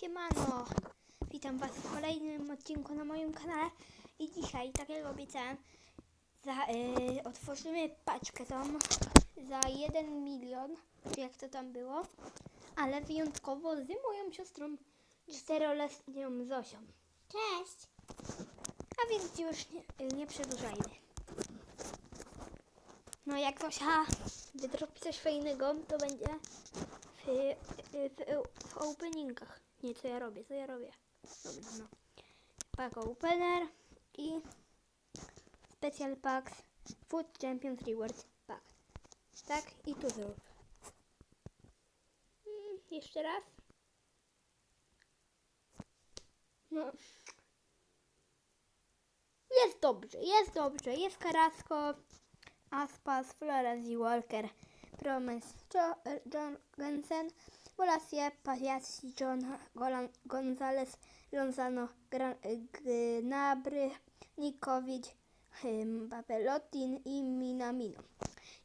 Siemano! Witam Was w kolejnym odcinku na moim kanale i dzisiaj, tak jak obiecałem, za, y, otworzymy paczkę tą za 1 milion, czy jak to tam było, ale wyjątkowo z moją siostrą czteroletnią Zosią. Cześć. A więc już nie, nie przedłużajmy. No jak Zosia wydrobi coś fajnego, to będzie w, w, w openingach. Nie, co ja robię, co ja robię. Dobra, no. Pack opener i special packs Food Champions Rewards Pack. Tak? I tu zrób. Mm, jeszcze raz. No. Jest dobrze, jest dobrze. Jest Carrasco, Aspas, Flores i Walker, Promes, jo, John Jensen, Bolasie, Pagliacci, John Golan, Gonzalez, Lozano, Gran, Gnabry, Nikowicz, Papelotin i Minamino.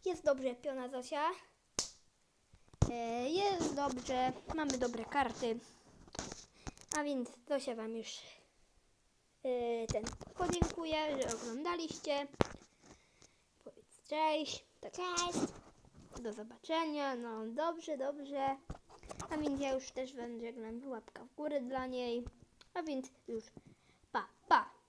Jest dobrze, Piona Zosia. E, Jest dobrze, mamy dobre karty. A więc Zosia Wam już yy, ten podziękuję, że oglądaliście. Powiedz cześć. Tak, Cześć do zobaczenia. No dobrze, dobrze. A więc ja już też będę żegnam. Łapka w górę dla niej. A więc już pa, pa.